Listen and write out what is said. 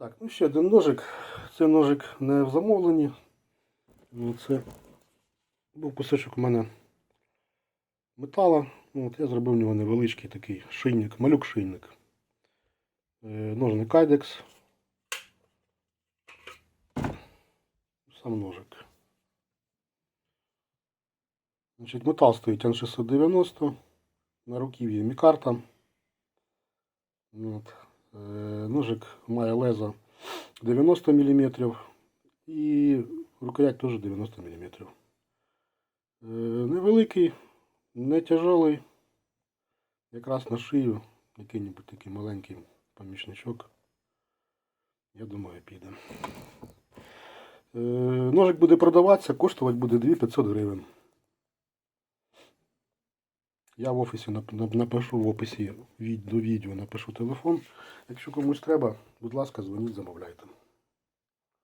Так, ну ще один ножик. Це ножик не в замовленні. Ну, Це був кусочок у мене метала. Ну, От я зробив в нього невеличкий такий шийник, малюк-шийник. Е, Ножний кайдекс. Сам ножик. Значить, метал стоїть Н690. На руків'ї мікарта. Е, Ножик має лезо 90 мм і рукоять теж 90 мм. Е, Невеликий, не тяжелий. Якраз на шию який-небудь такий маленький помічничок. Я думаю, піде. Е, Ножик буде продаватися, коштувати буде 2500 гривень. Я в офісі нап- нап- напишу в описі до відео напишу телефон. Якщо комусь треба, будь ласка, дзвоніть, замовляйте.